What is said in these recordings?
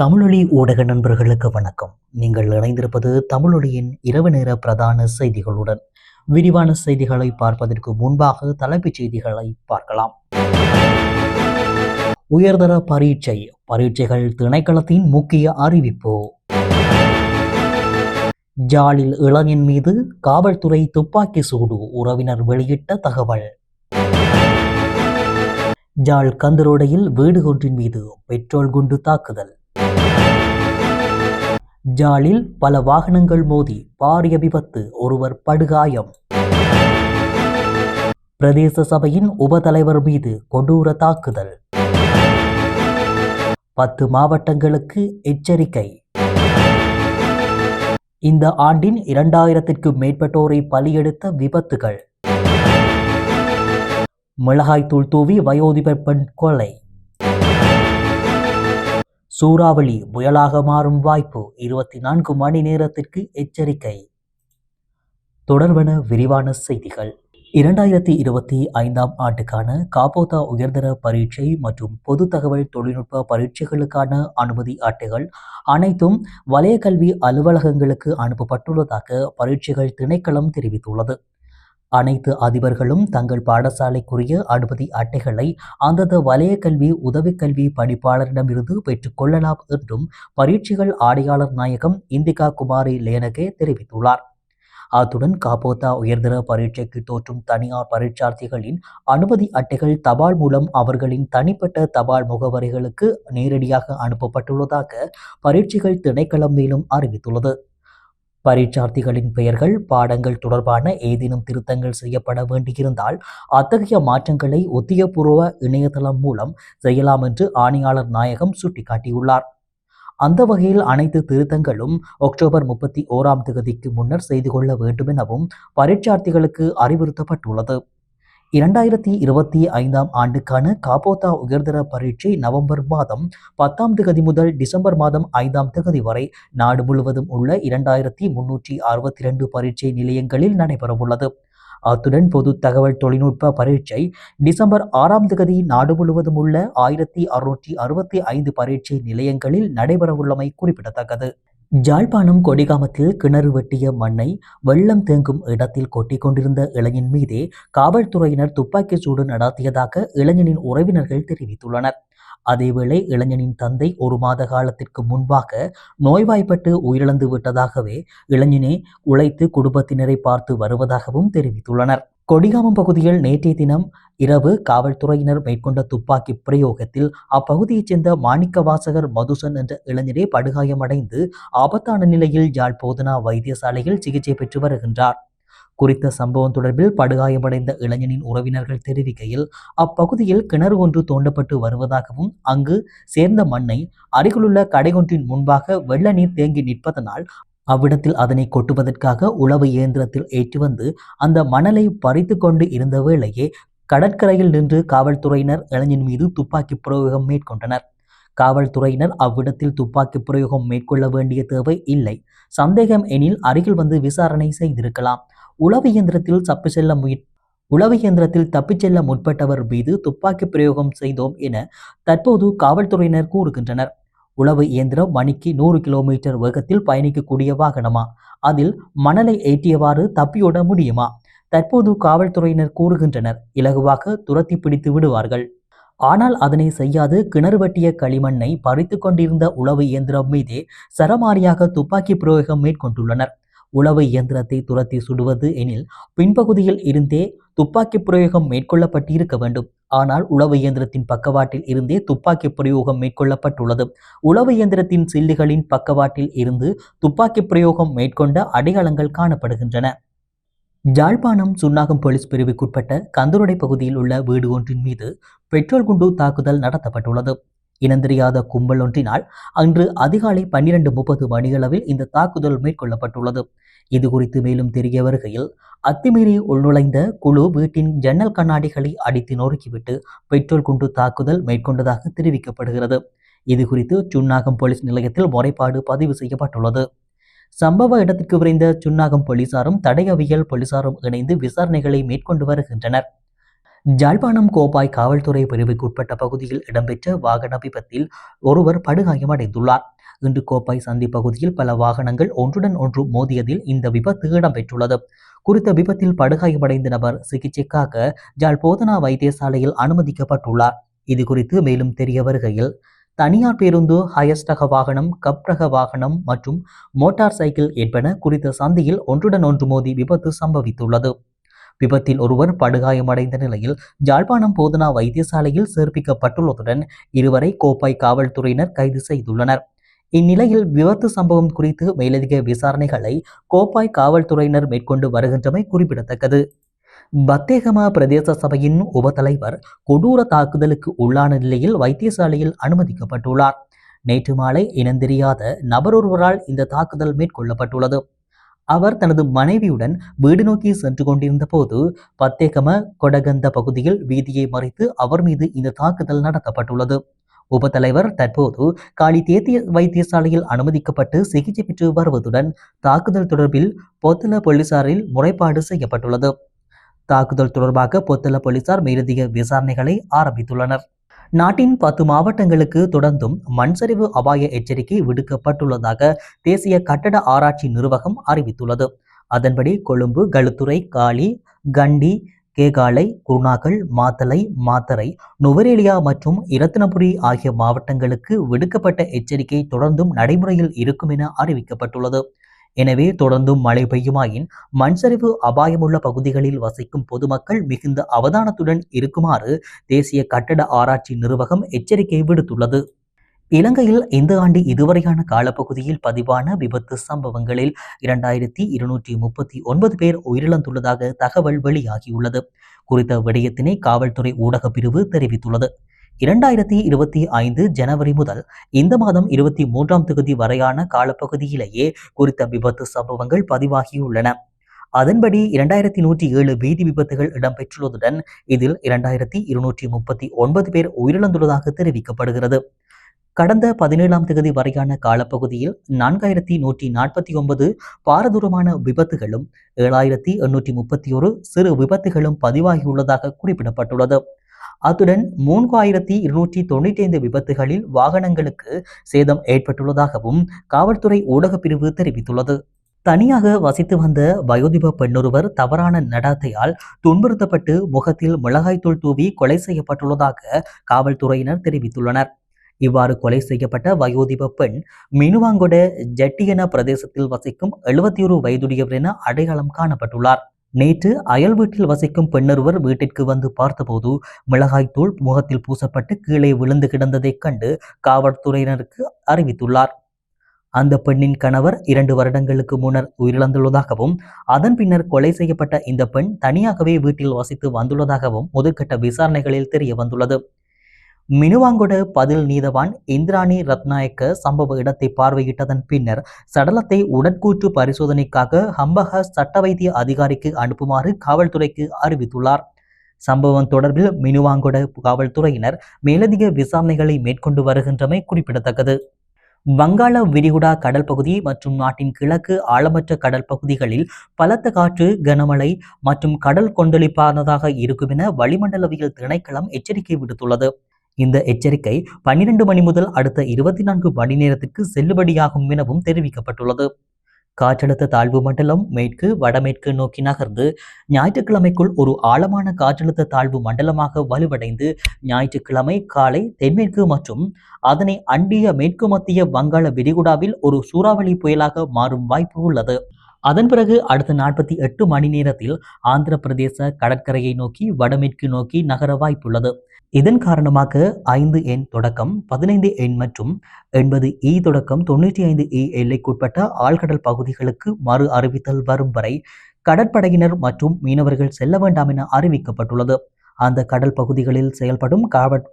தமிழொலி ஊடக நண்பர்களுக்கு வணக்கம். நீங்கள் இணைந்திருப்பது தமிழொலியின் இரவு நேர பிரதான செய்திகளுடன். விரிவான செய்திகளை பார்ப்பதற்கு முன்பாக தலைப்புச் செய்திகளை பார்க்கலாம். உயர்தர பரீட்சை பரீட்சைகள் திணைக்களத்தின் முக்கிய அறிவிப்பு. ஜாலில் இளைஞன் மீது காவல்துறை துப்பாக்கி சூடு உறவினர் வெளியிட்ட தகவல். ஜாழ் கந்தரோடையில் வீடு ஒன்றின் மீது பெட்ரோல் குண்டு தாக்குதல். ஜாலில் பல வாகனங்கள் மோதி பாரிய விபத்து ஒருவர் படுகாயம். பிரதேச சபையின் உபதலைவர் மீது கொடூர தாக்குதல். பத்து மாவட்டங்களுக்கு எச்சரிக்கை. இந்த ஆண்டின் இரண்டாயிரத்திற்கும் மேற்பட்டோரை பலியெடுத்த விபத்துகள். மிளகாய்த்தூள் தூவி வயோதிபர் பெண் கொலை. சூறாவளி புயலாக மாறும் வாய்ப்பு இருபத்தி நான்கு மணி நேரத்திற்கு எச்சரிக்கை. தொடர்வன விரிவான செய்திகள். இரண்டாயிரத்தி இருபத்தி ஐந்தாம் ஆண்டுக்கான காப்போதா உயர்தர பரீட்சை மற்றும் பொது தகவல் தொழில்நுட்ப பரீட்சைகளுக்கான அனுமதி அட்டைகள் அனைத்தும் வலய கல்வி அலுவலகங்களுக்கு அனுப்பப்பட்டுள்ளதாக பரீட்சைகள் திணைக்களம் தெரிவித்துள்ளது. அனைத்து அதிபர்களும் தங்கள் பாடசாலைக்குரிய அனுமதி அட்டைகளை அந்தந்த வலய கல்வி உதவிக்கல்வி பணிப்பாளரிடமிருந்து பெற்றுக்கொள்ளலாம் என்றும் பரீட்சைகள் ஆணையாளர் நாயகம் இந்திகா குமாரி லேனகே தெரிவித்துள்ளார். அத்துடன் காப்போத்தா உயர்தர பரீட்சைக்கு தோற்றும் தனியார் பரீட்சார்த்திகளின் அனுமதி அட்டைகள் தபால் மூலம் அவர்களின் தனிப்பட்ட தபால் முகவரிகளுக்கு நேரடியாக அனுப்பப்பட்டுள்ளதாக பரீட்சைகள் திணைக்களம் மேலும் அறிவித்துள்ளது. பரீட்சார்த்திகளின் பெயர்கள் பாடங்கள் தொடர்பான ஏதேனும் திருத்தங்கள் செய்யப்பட வேண்டியிருந்தால் அத்தகைய மாற்றங்களை ஒத்தியபூர்வ இணையதளம் மூலம் செய்யலாம் என்று ஆணையாளர் நாயகம் சுட்டிக்காட்டியுள்ளார். அந்த வகையில் அனைத்து திருத்தங்களும் அக்டோபர் முப்பத்தி ஓராம் தேதிக்கு முன்னர் செய்து கொள்ள வேண்டும் எனவும் பரீட்சார்த்திகளுக்கு அறிவுறுத்தப்பட்டுள்ளது. இரண்டாயிரத்தி இருபத்தி ஐந்தாம் ஆண்டுக்கான காபோத்தா உயர்தர பரீட்சை நவம்பர் மாதம் பத்தாம் தேதி முதல் டிசம்பர் மாதம் ஐந்தாம் தேதி வரை நாடு முழுவதும் உள்ள இரண்டாயிரத்தி முன்னூற்றி அறுபத்தி இரண்டு பரீட்சை நிலையங்களில் நடைபெறவுள்ளது. அத்துடன் பொது தகவல் தொழில்நுட்ப பரீட்சை டிசம்பர் ஆறாம் தேதி நாடு முழுவதும் உள்ள ஆயிரத்தி அறுநூற்றி அறுபத்தி ஐந்து பரீட்சை நிலையங்களில் நடைபெறவுள்ளமை குறிப்பிடத்தக்கது. ஜாழ்ப்பாணம் கொடிகாமத்தில் கிணறு வெட்டிய மண்ணை வெள்ளம் தேங்கும் இடத்தில் கொட்டி கொண்டிருந்த இளைஞன் மீதே காவல்துறையினர் துப்பாக்கி சூடு நடாத்தியதாக இளைஞனின் உறவினர்கள் தெரிவித்துள்ளனர். அதேவேளை இளைஞனின் தந்தை ஒரு மாத காலத்திற்கு முன்பாக நோய்வாய்ப்பட்டு உயிரிழந்து விட்டதாகவே இளைஞனே உழைத்து குடும்பத்தினரை பார்த்து வருவதாகவும் தெரிவித்துள்ளனர். கொடிகாமம் பகுதியில் நேற்றைய தினம் இரவு காவல்துறையினர் மேற்கொண்ட துப்பாக்கி பிரயோகத்தில் அப்பகுதியைச் சேர்ந்த மாணிக்கவாசகர் மதுசன் என்ற இளைஞரே படுகாயமடைந்து ஆபத்தான நிலையில் யாழ் போதனா வைத்தியசாலையில் சிகிச்சை பெற்று வருகின்றார். குறித்த சம்பவம் தொடர்பில் படுகாயமடைந்த இளைஞனின் உறவினர்கள் தெரிவிக்கையில் அப்பகுதியில் கிணறு ஒன்று தோண்டப்பட்டு வருவதாகவும் அங்கு சேர்ந்த மண்ணை அருகிலுள்ள கடை ஒன்றின் முன்பாக வெள்ள நீர் தேங்கி நிற்பதனால் அவ்விடத்தில் அதனை கொட்டுவதற்காக உளவு இயந்திரத்தில் ஏற்றி வந்து அந்த மணலை பறித்து கொண்டு இருந்த வேளையே கடற்கரையில் நின்று காவல்துறையினர் இளைஞன் மீது துப்பாக்கி பிரயோகம் மேற்கொண்டனர். காவல்துறையினர் அவ்விடத்தில் துப்பாக்கி பிரயோகம் மேற்கொள்ள வேண்டிய தேவை இல்லை. சந்தேகம் எனில் அருகில் வந்து விசாரணை செய்திருக்கலாம். உளவு இயந்திரத்தில் தப்பி செல்ல முய உளவு இயந்திரத்தில் தப்பிச் செல்ல முற்பட்டவர் மீது துப்பாக்கி பிரயோகம் செய்தோம் என தற்போது காவல்துறையினர் கூறுகின்றனர். உளவு இயந்திரம் மணிக்கு நூறு கிலோமீட்டர் வேகத்தில் பயணிக்கக்கூடிய வாகனமா? அதில் மணலை ஏற்றியவாறு தப்பியோட முடியுமா? தற்போது காவல்துறையினர் கூறுகின்றனர். இலகுவாக துரத்தி பிடித்து விடுவார்கள். ஆனால் அதனை செய்யாது. கிணறு வெட்டிய களிமண்ணை பறித்து கொண்டிருந்த உளவு இயந்திரம் மீதே சரமாரியாக துப்பாக்கி பிரயோகம் மேற்கொண்டுள்ளனர். உளவு இயந்திரத்தை துரத்தி சுடுவது எனில் பின்பகுதியில் இருந்தே துப்பாக்கி பிரயோகம் மேற்கொள்ளப்பட்டிருக்க வேண்டும். ஆனால் உளவு இயந்திரத்தின் பக்கவாட்டில் இருந்தே துப்பாக்கி பிரயோகம் மேற்கொள்ளப்பட்டுள்ளது. உளவு இயந்திரத்தின் சில்லுகளின் பக்கவாட்டில் இருந்து துப்பாக்கி பிரயோகம் மேற்கொண்ட அடையாளங்கள் காணப்படுகின்றன. ஜாழ்ப்பாணம் சுன்னாகம் போலீஸ் பிரிவுக்குட்பட்ட கந்தருடை பகுதியில் உள்ள வீடு ஒன்றின் மீது பெட்ரோல் குண்டு தாக்குதல் நடத்தப்பட்டுள்ளது. இனந்தெரியாத கும்பல் ஒன்றினால் அன்று அதிகாலை பன்னிரண்டு முப்பது மணியளவில் இந்த தாக்குதல் மேற்கொள்ளப்பட்டுள்ளது. இது குறித்து மேலும் தெரிய வருகையில் அத்துமீறி உள்நுழைந்த குழு வீட்டின் ஜன்னல் கண்ணாடிகளை அடித்து நொறுக்கிவிட்டு பெட்ரோல் குண்டு தாக்குதல் மேற்கொண்டதாக தெரிவிக்கப்படுகிறது. இது குறித்து சுன்னாகம் போலீஸ் நிலையத்தில் முறைப்பாடு பதிவு செய்யப்பட்டுள்ளது. சம்பவ இடத்திற்கு விரைந்த சுன்னாகம் போலீசாரும் தடயவியல் போலீசாரும் இணைந்து விசாரணைகளை மேற்கொண்டு வருகின்றனர். ஜாழ்ப்பாணம் கோப்பாய் காவல்துறை பிரிவுக்குட்பட்ட பகுதியில் இடம்பெற்ற வாகன விபத்தில் ஒருவர் படுகாயமடைந்துள்ளார். இன்று கோப்பாய் சந்தி பகுதியில் பல வாகனங்கள் ஒன்றுடன் ஒன்று மோதியதில் இந்த விபத்து இடம்பெற்றுள்ளது. குறித்த விபத்தில் படுகாயமடைந்த நபர் சிகிச்சைக்காக ஜாழ் போதனா வைத்தியசாலையில் அனுமதிக்கப்பட்டுள்ளார். இது குறித்து மேலும் தெரிய வருகையில் தனியார் பேருந்து ஹயஸ்டக வாகனம் கப் ரக வாகனம் மற்றும் மோட்டார் சைக்கிள் என்பன குறித்த சந்தியில் ஒன்றுடன் ஒன்று மோதி விபத்து சம்பவித்துள்ளது. விபத்தில் ஒருவர் படுகாயமடைந்த நிலையில் ஜாழ்ப்பாணம் போதனா வைத்தியசாலையில் சேர்ப்பிக்கப்பட்டுள்ளதுடன் இருவரை கோப்பாய் காவல்துறையினர் கைது செய்துள்ளனர். இந்நிலையில் விபத்து சம்பவம் குறித்து மேலதிக விசாரணைகளை கோப்பாய் காவல்துறையினர் மேற்கொண்டு வருகின்றமை குறிப்பிடத்தக்கது. பத்தேகமா பிரதேச சபையின் உபத்தலைவர் கொடூர தாக்குதலுக்கு உள்ளான நிலையில் வைத்தியசாலையில் அனுமதிக்கப்பட்டுள்ளார். நேற்று மாலை இனந்தெரியாத நபரொருவரால் இந்த தாக்குதல் மேற்கொள்ளப்பட்டுள்ளது. அவர் தனது மனைவியுடன் வீடு நோக்கி சென்று கொண்டிருந்த போது பத்தேகம கொடகந்த பகுதியில் வீதியை மறைத்து அவர் மீது இந்த தாக்குதல் நடத்தப்பட்டுள்ளது. உபத்தலைவர் தற்போது காலி தேத்திய வைத்தியசாலையில் அனுமதிக்கப்பட்டு சிகிச்சை பெற்று வருவதுடன் தாக்குதல் தொடர்பில் பொத்தல போலீசாரில் முறைப்பாடு செய்யப்பட்டுள்ளது. தாக்குதல் தொடர்பாக பொத்தல போலீசார் மேலதிக விசாரணைகளை ஆரம்பித்துள்ளனர். நாட்டின் பத்து மாவட்டங்களுக்கு தொடர்ந்தும் மண்சரிவு அபாய எச்சரிக்கை விடுக்கப்பட்டுள்ளதாக தேசிய கட்டட ஆராய்ச்சி நிர்வாகம் அறிவித்துள்ளது. அதன்படி கொழும்பு களுத்துறை காலி கண்டி கேகாலை குருணாகல் மாத்தலை மாத்தரை நுவரேலியா மற்றும் இரத்தினபுரி ஆகிய மாவட்டங்களுக்கு விடுக்கப்பட்ட எச்சரிக்கை தொடர்ந்தும் நடைமுறையில் இருக்கும் என அறிவிக்கப்பட்டுள்ளது. எனவே தொடர்ந்தும் மழை பெய்யுமாயின் மண்சரிவு அபாயமுள்ள பகுதிகளில் வசிக்கும் பொதுமக்கள் மிகுந்த அவதானத்துடன் இருக்குமாறு தேசிய கட்டட ஆராய்ச்சி நிர்வாகம் எச்சரிக்கை விடுத்துள்ளது. இலங்கையில் இந்த ஆண்டு இதுவரையான காலப்பகுதியில் பதிவான விபத்து சம்பவங்களில் இரண்டாயிரத்தி இருநூற்றி முப்பத்தி ஒன்பது பேர் உயிரிழந்துள்ளதாக தகவல் வெளியாகியுள்ளது. குறித்த விடயத்தினை காவல்துறை ஊடக பிரிவு தெரிவித்துள்ளது. இரண்டாயிரத்தி இருபத்தி ஐந்து ஜனவரி முதல் இந்த மாதம் இருபத்தி மூன்றாம் தொகுதி வரையான காலப்பகுதியிலேயே குறித்த விபத்து சம்பவங்கள் பதிவாகியுள்ளன. அதன்படி இரண்டாயிரத்தி நூற்றி ஏழு வீதி விபத்துகள் இடம்பெற்றுள்ளதுடன் இதில் இரண்டாயிரத்தி இருநூற்றி முப்பத்தி ஒன்பது பேர் உயிரிழந்துள்ளதாக தெரிவிக்கப்படுகிறது. கடந்த பதினேழாம் தேதி வரையான காலப்பகுதியில் நான்காயிரத்தி நூற்றி நாற்பத்தி ஒன்பது பாரதூரமான விபத்துகளும் ஏழாயிரத்தி எண்ணூற்றி முப்பத்தி ஒரு சிறு விபத்துகளும் பதிவாகியுள்ளதாக குறிப்பிடப்பட்டுள்ளது. அத்துடன் மூன்று ஆயிரத்தி இருநூற்றி தொண்ணூற்றி ஐந்து விபத்துகளில் வாகனங்களுக்கு சேதம் ஏற்பட்டுள்ளதாகவும் காவல்துறை ஊடகப் பிரிவு தெரிவித்துள்ளது. தனியாக வசித்து வந்த வயோதிப பெண்ணொருவர் தவறான நடத்தையால் துன்புறுத்தப்பட்டு முகத்தில் மிளகாய்த்தூள் தூவி கொலை செய்யப்பட்டுள்ளதாக காவல்துறையினர் தெரிவித்துள்ளனர். இவ்வாறு கொலை செய்யப்பட்ட வயோதிப பெண் மினுவாங்கொட ஜட்டியன பிரதேசத்தில் வசிக்கும் எழுபத்தி ஒரு வயதுடையவர் என அடையாளம் காணப்பட்டுள்ளார். நேற்று அயல் வீட்டில் வசிக்கும் பெண்ணொருவர் வீட்டிற்கு வந்து பார்த்தபோது மிளகாய்த்தூள் முகத்தில் பூசப்பட்டு கீழே விழுந்து கிடந்ததைக் கண்டு காவல்துறையினருக்கு அறிவித்துள்ளார். அந்த பெண்ணின் கணவர் இரண்டு வருடங்களுக்கு முன்னர் உயிரிழந்துள்ளதாகவும் அதன் பின்னர் கொலை செய்யப்பட்ட இந்த பெண் தனியாகவே வீட்டில் வசித்து வந்துள்ளதாகவும் முதற்கட்ட விசாரணைகளில் தெரிய வந்துள்ளது மினுவாங்கொட பதில் நீதவான் இந்திராணி ரத்நாயக்க சம்பவ இடத்தை பார்வையிட்டதன் பின்னர் சடலத்தை உடற்கூற்று பரிசோதனைக்காக ஹம்பக சட்ட வைத்திய அதிகாரிக்கு அனுப்புமாறு காவல்துறைக்கு அறிவித்துள்ளார். சம்பவம் தொடர்பில் மினுவாங்கொட காவல்துறையினர் மேலதிக விசாரணைகளை மேற்கொண்டு வருகின்றமை குறிப்பிடத்தக்கது. வங்காள விரிகுடா கடல் பகுதி மற்றும் நாட்டின் கிழக்கு ஆழமற்ற கடல் பகுதிகளில் பலத்த காற்று கனமழை மற்றும் கடல் கொந்தளிப்பானதாக இருக்கும் என வளிமண்டலவியல் திணைக்களம் எச்சரிக்கை விடுத்துள்ளது. இந்த எச்சரிக்கை பன்னிரண்டு மணி முதல் அடுத்த இருபத்தி நான்கு மணி நேரத்திற்கு செல்லுபடியாகும் எனவும் தெரிவிக்கப்பட்டுள்ளது. காற்றழுத்த தாழ்வு மண்டலம் மேற்கு வடமேற்கு நோக்கி நகர்ந்து ஞாயிற்றுக்கிழமைக்குள் ஒரு ஆழமான காற்றழுத்த தாழ்வு மண்டலமாக வலுவடைந்து ஞாயிற்றுக்கிழமை காலை தென்மேற்கு மற்றும் அதனை அண்டிய மேற்கு மத்திய வங்காள விரிகுடாவில் ஒரு சூறாவளி புயலாக மாறும் வாய்ப்பு உள்ளது. அதன் பிறகு அடுத்த நாற்பத்தி எட்டு மணி நேரத்தில் ஆந்திர பிரதேச கடற்கரையை நோக்கி வடமேற்கு நோக்கி நகர வாய்ப்புள்ளது. இதன் காரணமாக ஐந்து எண் தொடக்கம் பதினைந்து எண் மற்றும் எண்பது இ தொடக்கம் தொண்ணூற்றி ஐந்து இ எல்லைக்குட்பட்ட ஆழ்கடல் பகுதிகளுக்கு மறு அறிவித்தல் வரும் வரை கடற்படையினர் மற்றும் மீனவர்கள் செல்ல வேண்டாம் என அறிவிக்கப்பட்டுள்ளது. அந்த கடல் பகுதிகளில் செயல்படும் காவற்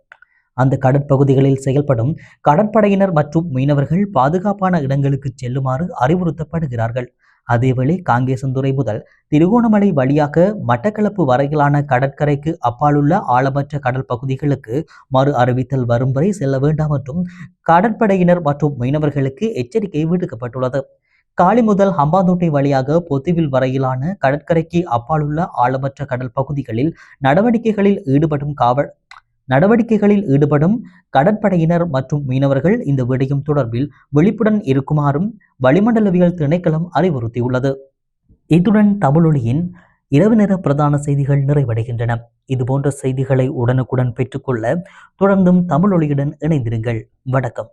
அந்த கடற்பகுதிகளில் செயல்படும் கடற்படையினர் மற்றும் மீனவர்கள் பாதுகாப்பான இடங்களுக்கு செல்லுமாறு அறிவுறுத்தப்படுகிறார்கள். அதேவேளை காங்கேசந்துறை முதல் திருகோணமலை வழியாக மட்டக்களப்பு வரையிலான கடற்கரைக்கு அப்பாலுள்ள ஆழமற்ற கடல் பகுதிகளுக்கு மறு அறிவித்தல் வரும் வரை செல்ல வேண்டாம் மற்றும் கடற்படையினர் மற்றும் மீனவர்களுக்கு எச்சரிக்கை விடுக்கப்பட்டுள்ளது. காலி முதல் ஹம்பாந்தோட்டை வழியாக பொத்துவில் வரையிலான கடற்கரைக்கு அப்பாலுள்ள ஆழமற்ற கடல் பகுதிகளில் நடவடிக்கைகளில் ஈடுபடும் காவல் நடவடிக்கைகளில் ஈடுபடும் கடற்படையினர் மற்றும் மீனவர்கள் இந்த விடயம் தொடர்பில் விழிப்புடன் இருக்குமாறும் வளிமண்டலவியல் திணைக்களம் அறிவுறுத்தியுள்ளது. இத்துடன் தமிழொலியின் இரவு நேர பிரதான செய்திகள் நிறைவடைகின்றன. இதுபோன்ற செய்திகளை உடனுக்குடன் பெற்றுக்கொள்ள தொடர்ந்தும் தமிழொலியுடன் இணைந்திருங்கள். வணக்கம்.